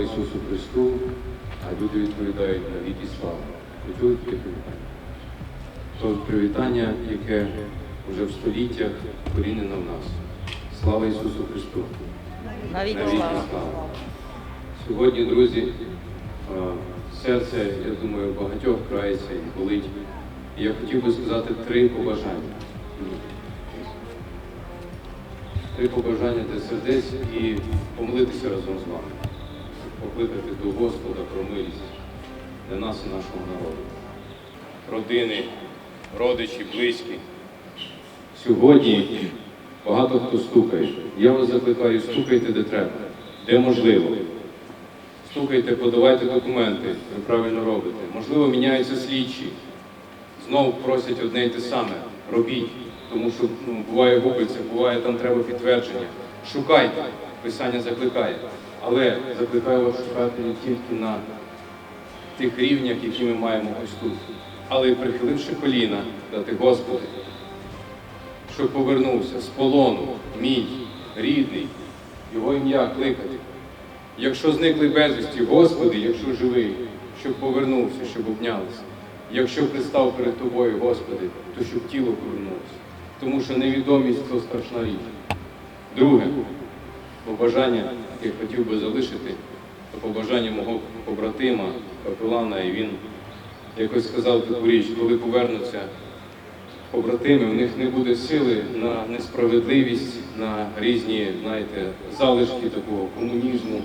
слава Ісусу Христу, а люди відповідають на віки слава. Ви чули таке привітання? То привітання, яке вже в століттях корінено в нас. Слава Ісусу Христу! Навіки Навіки слава. Сьогодні, друзі, серце, я думаю, багатьох крається і болить. І я хотів би сказати три побажання. Три побажання для сердець і помолитися разом з вами. Покликати до Господа про милість для нас і нашого народу. Родини, родичі, близькі. Сьогодні багато хто стукає. Я вас закликаю, стукайте де треба, де можливо. Стукайте, подавайте документи, ви правильно робите. Можливо, міняються слідчі. Знову просять одне й те саме. Робіть, тому що ну, буває губиться, буває там треба підтвердження. Шукайте, писання закликає. Але закликаю вас шукати не тільки на тих рівнях, які ми маємо ось тут, але й прихиливши коліна, дати Господи, щоб повернувся з полону, мій рідний, його ім'я кликати. Якщо зникли безвісті, Господи, якщо живий, щоб повернувся, щоб обнялися. Якщо пристав перед тобою, Господи, то щоб тіло повернулося. Тому що невідомість це страшна річ. Друге, побажання, яке хотів би залишити, то побажання мого побратима, капелана, і він якось сказав таку річ, коли повернуться побратими, у них не буде сили на несправедливість, на різні, знаєте, залишки такого комунізму,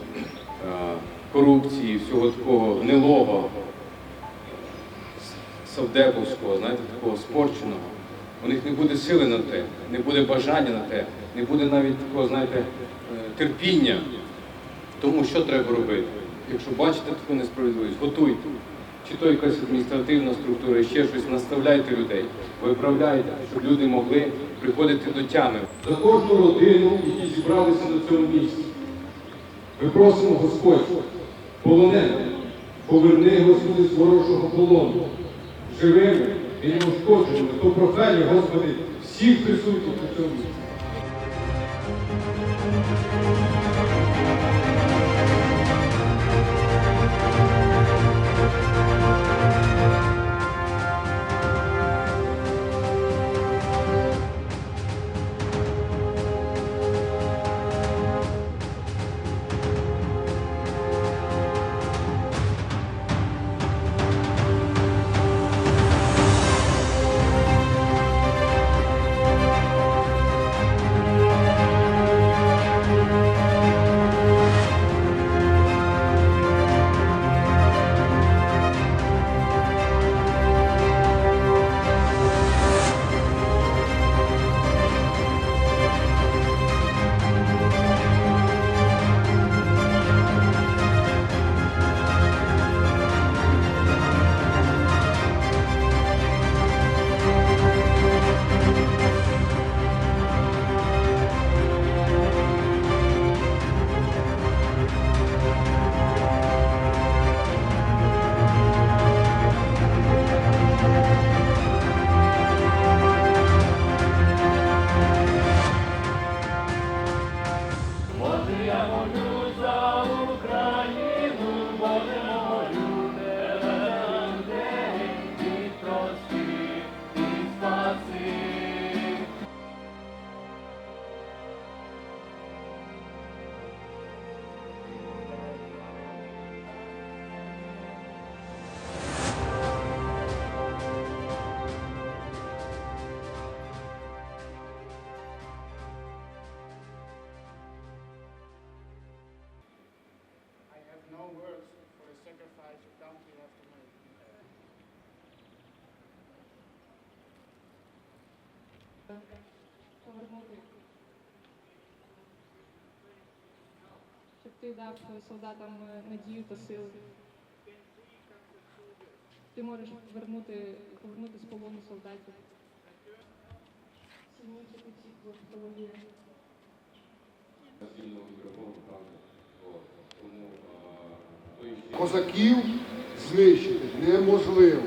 корупції, всього такого гнилого, савдеповського, знаєте, такого спорченого. У них не буде сили на те, не буде бажання на те, не буде навіть такого, знаєте, е, терпіння. Тому що треба робити? Якщо бачите таку несправедливість, готуйте. Чи то якась адміністративна структура, ще щось, наставляйте людей, виправляйте, щоб люди могли приходити до тями. За кожну родину, які зібралися на цьому місці. Ми просимо Господь, полонених, поверни Господи з ворожого полону, живими і неушкодженими, то прохання, Господи, всіх присутніх у цьому повернути. Щоб ти дав солдатам е, надію та сили. Ти можеш вернути, повернути з полону солдатів. Сім'ї, а, той ще- Козаків знищити неможливо.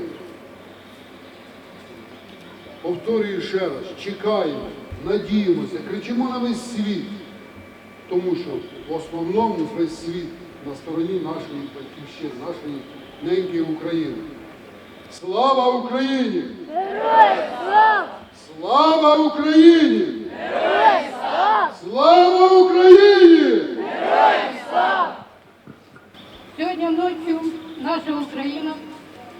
Повторюю ще раз, чекаємо, надіємося, кричимо на весь світ, тому що в основному весь світ на стороні нашої батьківщини, нашої неньки України. Слава Україні! Слава Україні! Слава Україні! Сьогодні ночі наша Україна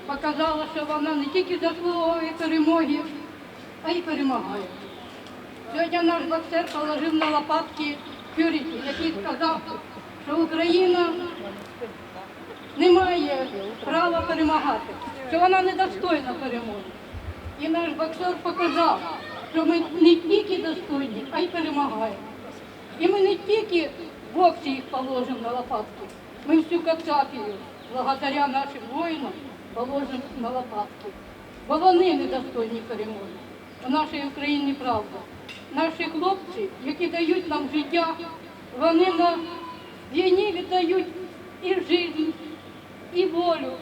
показала, що вона не тільки заслуговує перемоги, а й перемагає. Сьогодні наш боксер положив на лопатки Фюріті, який сказав, що Україна не має права перемагати, що вона недостойна перемоги. І наш боксер показав, що ми не тільки достойні, а й перемагаємо. І ми не тільки боксі їх положимо на лопатки, ми всю Кацапію, благодаря нашим воїнам, положимо на лопатки. Бо вони недостойні перемоги. У нашій Україні правда. Наші хлопці, які дають нам життя, вони на війні віддають і життя, і волю.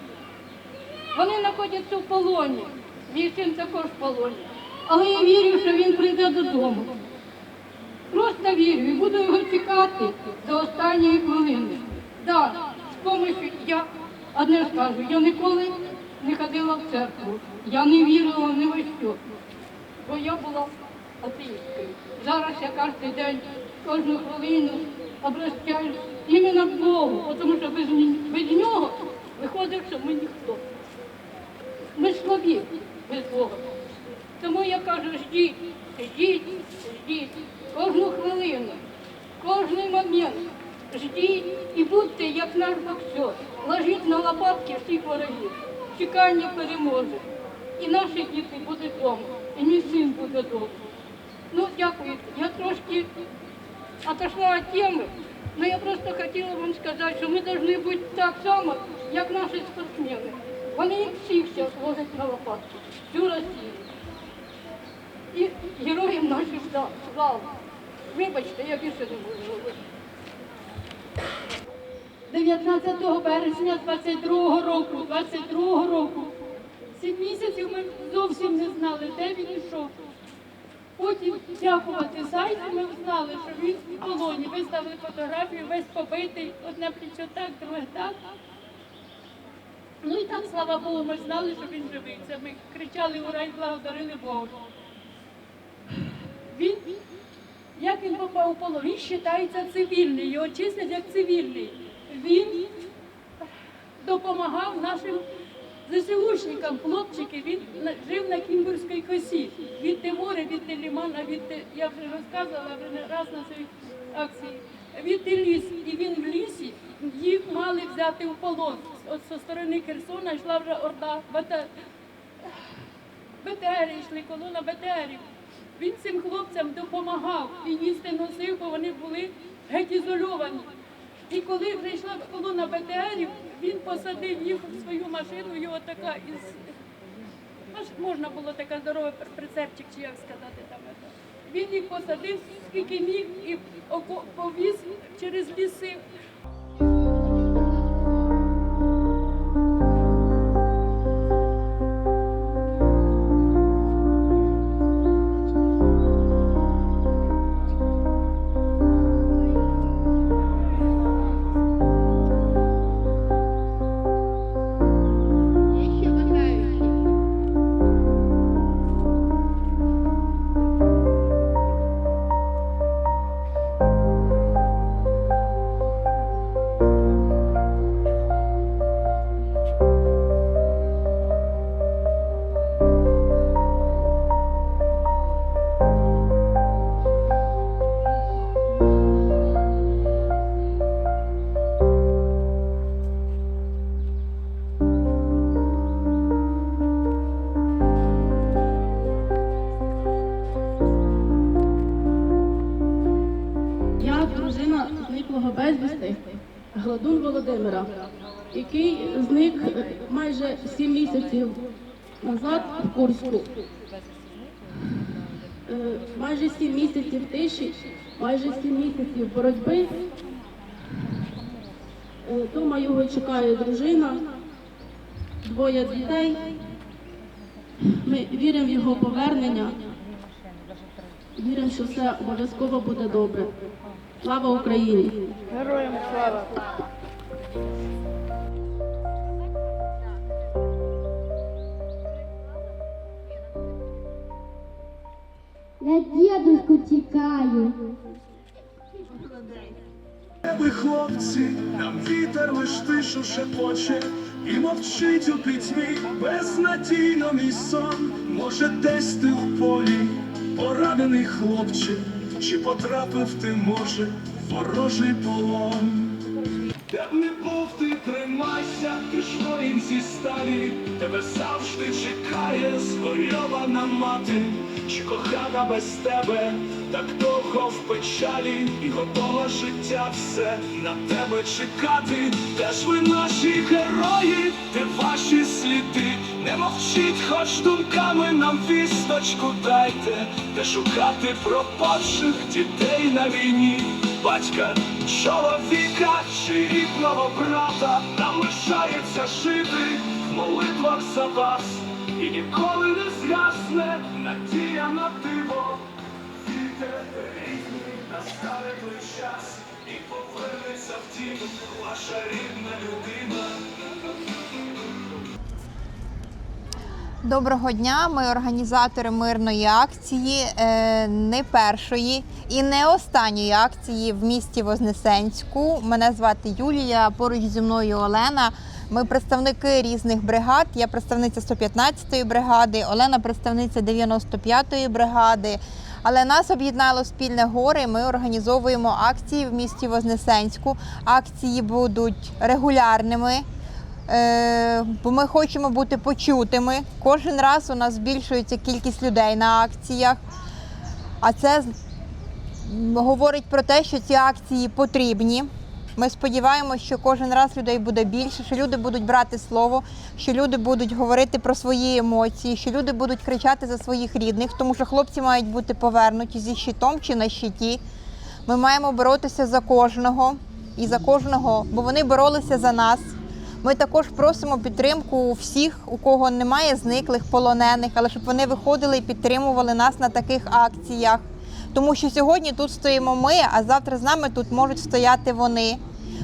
Вони знаходяться в полоні. Мій син також в полоні. Але я вірю, що він прийде додому. Просто вірю і буду його чекати до останньої хвилини. Да, з допомогою я одне скажу, я ніколи не ходила в церкву, я не вірила ні во що, бо я була атеїсткою. Зараз я кожен день, кожну хвилину обращаюсь іменно к Богу, тому що без, без нього виходить, що ми ніхто. Ми слабі без Бога. Тому я кажу, ждіть, ждіть, ждіть, кожну хвилину, кожний момент. Ждіть і будьте, як наш боксер. Ложіть на лопатки всіх ворогів. Чекання переможе. І наші діти будуть вдома, і мій син буде вдома. Ну, дякую. Я трошки отошла від теми, але я просто хотіла вам сказати, що ми повинні бути так само, як наші спортсмени. Вони всіх зараз возять на лопатки, всю Росію. І героям нашим да- слава. Вибачте, я більше не можу говорити. 19 березня 22 року, 22 року. Сім місяців ми зовсім не знали, де він ішов. Потім, дякувати зайцю, ми знали, що він в полоні. Виставили фотографію, весь побитий, одне плечо так, друге так. Ну і так, слава Богу, ми знали, що він живий. Це ми кричали ура і благодарили Богу. Він, як він попав у полон, він вважається цивільний, його числять як цивільний. Він допомагав нашим ЗСУшникам, хлопчики, він жив на Кімбурській косі. Від Тимори, від Телімана, від я вже розказувала вже раз на цій акції. Від ліс, і він в лісі їх мали взяти в полон. От зі сторони Херсона йшла вже орда бата- БТРи йшли, колона БТРів. Він цим хлопцям допомагав і їсти носив, бо вони були геть ізольовані. І коли прийшла колона БТРів, він посадив їх у свою машину, його така із можна було така здорова прицепчик, чи як сказати там. Він їх посадив, скільки міг, і повіз через ліси. Майже сім місяців назад в Курську. Е, Майже сім місяців тиші, майже сім місяців боротьби. Е, Дома його чекає дружина, двоє дітей. Ми віримо в його повернення. Віримо, що все обов'язково буде добре. Слава Україні! Героям слава! Дідуську чекаю. Ми хлопці, нам вітер лиш тишу шепоче, і мовчить у пітьмі безнадійно мій сон. Може, десь ти в полі, поранений хлопче, чи потрапив ти, може, в ворожий полон. Де б не був ти, тримайся, ти ж воїн зі сталі, тебе завжди чекає згорьована мати, чи кохана без тебе, так довго в печалі, і готова життя все на тебе чекати. Де ж ви наші герої, де ваші сліди? Не мовчіть, хоч думками нам вісточку дайте, де шукати пропавших дітей на війні, батька, чоловіка чи рідного брата, нам лишається жити в молитвах за вас, і ніколи не згасне надія на диво. Вітер різний, настане той час, і повернеться в дім ваша рідна людина. Доброго дня. Ми організатори мирної акції, е, не першої і не останньої акції в місті Вознесенську. Мене звати Юлія. Поруч зі мною Олена. Ми представники різних бригад. Я представниця 115-ї бригади, Олена представниця 95-ї бригади. Але нас об'єднало спільне горе. Ми організовуємо акції в місті Вознесенську. Акції будуть регулярними. Е, бо ми хочемо бути почутими. Кожен раз у нас збільшується кількість людей на акціях. А це говорить про те, що ці акції потрібні. Ми сподіваємося, що кожен раз людей буде більше, що люди будуть брати слово, що люди будуть говорити про свої емоції, що люди будуть кричати за своїх рідних, тому що хлопці мають бути повернуті зі щитом чи на щиті. Ми маємо боротися за кожного і за кожного, бо вони боролися за нас. Ми також просимо підтримку всіх, у кого немає зниклих полонених, але щоб вони виходили і підтримували нас на таких акціях. Тому що сьогодні тут стоїмо ми, а завтра з нами тут можуть стояти вони.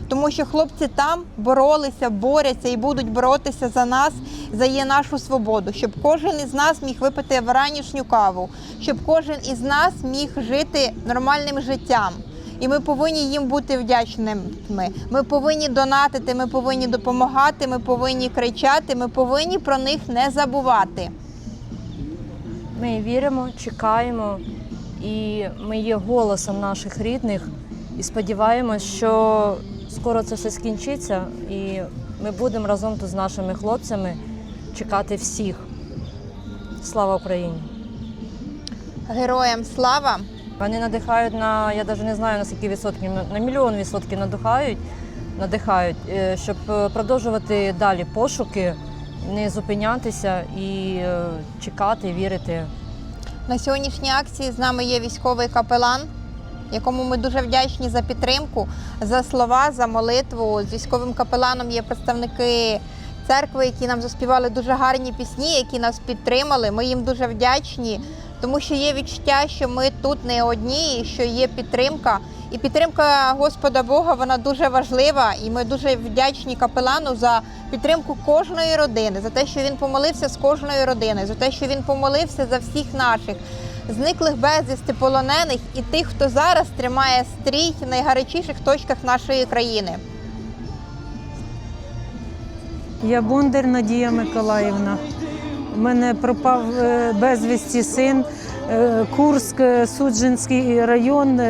Тому що хлопці там боролися, борються і будуть боротися за нас, за є нашу свободу, щоб кожен із нас міг випити вранішню каву, щоб кожен із нас міг жити нормальним життям. І ми повинні їм бути вдячними. Ми повинні донатити, ми повинні допомагати, ми повинні кричати, ми повинні про них не забувати. Ми віримо, чекаємо, і ми є голосом наших рідних. І сподіваємось, що скоро це все скінчиться, і ми будемо разом тут з нашими хлопцями чекати всіх. Слава Україні! Героям слава! Вони надихають на, я навіть не знаю на скільки відсотків, на- на мільйон відсотків надихають, надихають, е, щоб е, продовжувати далі пошуки, не зупинятися і е, чекати, вірити. На сьогоднішній акції з нами є військовий капелан, якому ми дуже вдячні за підтримку, за слова, за молитву. З військовим капеланом є представники церкви, які нам заспівали дуже гарні пісні, які нас підтримали. Ми їм дуже вдячні, тому що є відчуття, що ми тут не одні, і що є підтримка. І підтримка Господа Бога вона дуже важлива, і ми дуже вдячні капелану за підтримку кожної родини, за те, що він помолився з кожною родиною, за те, що він помолився за всіх наших зниклих безвісти полонених і тих, хто зараз тримає стрій в найгарячіших точках нашої країни. Я Бондар Надія Миколаївна. У мене пропав е, безвісті син, е, Курськ, е, Суджинський район,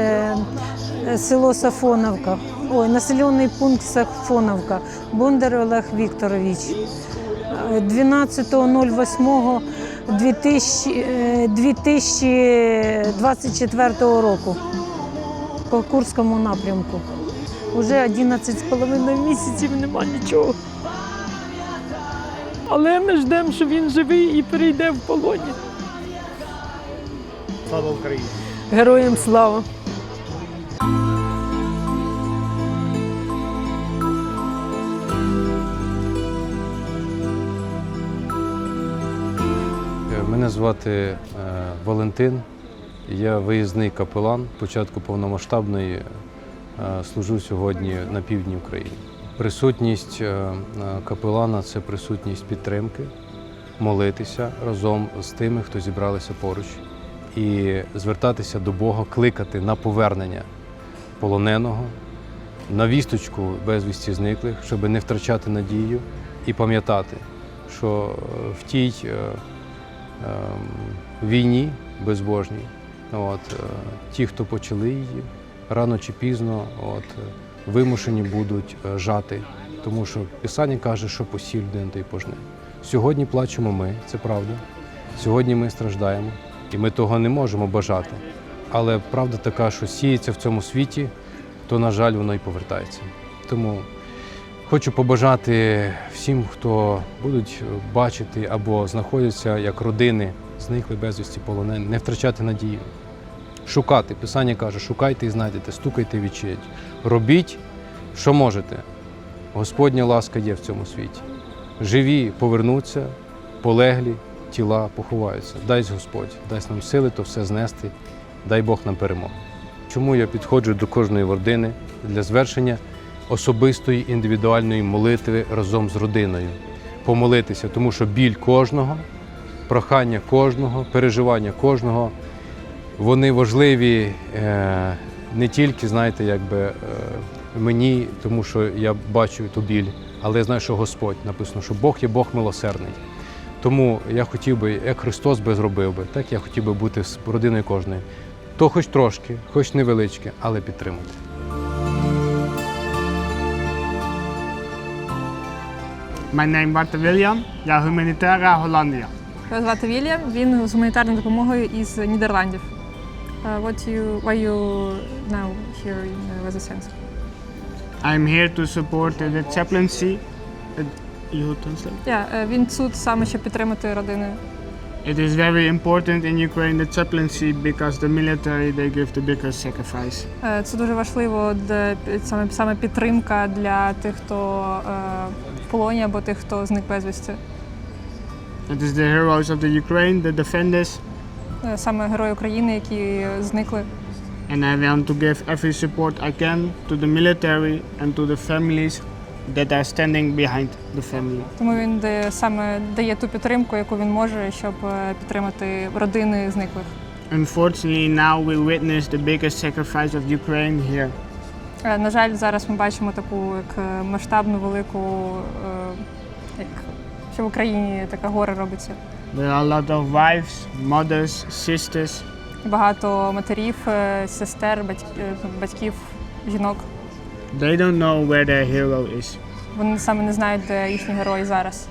село Сафоновка. Ой, населений пункт Сафоновка. Бондар Олег Вікторович. Е, 12.08.2000, е, 2024 року по Курському напрямку. Уже 11,5 місяців нема нічого. Але ми ждемо, що він живий і перейде в полоні. Слава Україні! Героям слава! Е, Мене звати е, Валентин. Я виїзний капелан. Початку повномасштабної е, служу сьогодні на півдні України. Присутність е, е, капелана це присутність підтримки, молитися разом з тими, хто зібралися поруч, і звертатися до Бога, кликати на повернення полоненого, на вісточку безвісті зниклих, щоб не втрачати надію і пам'ятати, що е, в тій війні безбожній, от, ті, хто почали її, рано чи пізно от, вимушені будуть е, жати, тому що Писання каже, що посів людина, той пожне. Сьогодні плачемо ми, це правда. Сьогодні ми страждаємо, і ми того не можемо бажати. Але правда така, що сіється в цьому світі, то, на жаль, воно і повертається. Тому хочу побажати всім, хто будуть бачити або знаходяться як родини, зникли безвісті полонені, не втрачати надію. Шукати. Писання каже, шукайте і знайдете, стукайте і відчиють. Робіть, що можете. Господня ласка є в цьому світі. Живі повернуться, полеглі тіла поховаються. Дай Господь, дасть нам сили то все знести, дай Бог нам перемогу. Чому я підходжу до кожної родини для звершення особистої індивідуальної молитви разом з родиною. Помолитися, тому що біль кожного, прохання кожного, переживання кожного, вони важливі е, не тільки, знаєте, якби е, мені, тому що я бачу ту біль, але я знаю, що Господь написано, що Бог є Бог милосердний. Тому я хотів би, як Христос би зробив би, так я хотів би бути з родиною кожної. То хоч трошки, хоч невеличке, але підтримати. Mijn naam Bart William, я гуманітара Голландія. Його звати Вільям, він з гуманітарною допомогою із Нідерландів. Uh, what you, why you now here in uh, Вознесенськ? I'm here to support the chaplaincy. Uh, You translate? Yeah, е, він тут саме, щоб підтримати родини. It is very important in Ukraine the chaplaincy because the military they give the biggest sacrifice. Е, Це дуже важливо, де пі- саме, саме підтримка для тих, хто е, в полоні або тих, хто зник безвісти. It is the heroes of the Ukraine, the defenders, Е, Саме герої України, які зникли. and I want to give every support I can to the military and to the families that are standing behind the family. Тому він де саме дає ту підтримку, яку він може, щоб е, підтримати родини зниклих. Unfortunately, now we witness the biggest sacrifice of Ukraine here. Е, На жаль, зараз ми бачимо таку як е, масштабну велику, е, як що в Україні таке горе робиться. There are a lot of wives, mothers, sisters, Багато матерів, е, сестер, батьк- е, батьків, жінок. they don't know where their hero is. Вони саме не знають, де їхні герої зараз.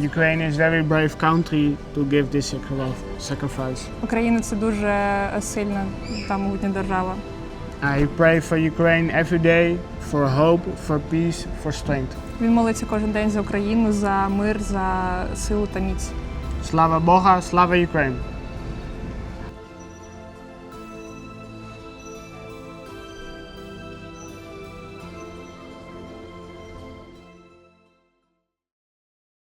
Ukraine is a very brave country to give this sacri- sacrifice. Україна це дуже е, сильна та могутня держава. I pray for Ukraine every day for hope, for peace, for strength. Він молиться кожен день за Україну, за мир, за силу та міць. Slava Boga, Slava Ukraine.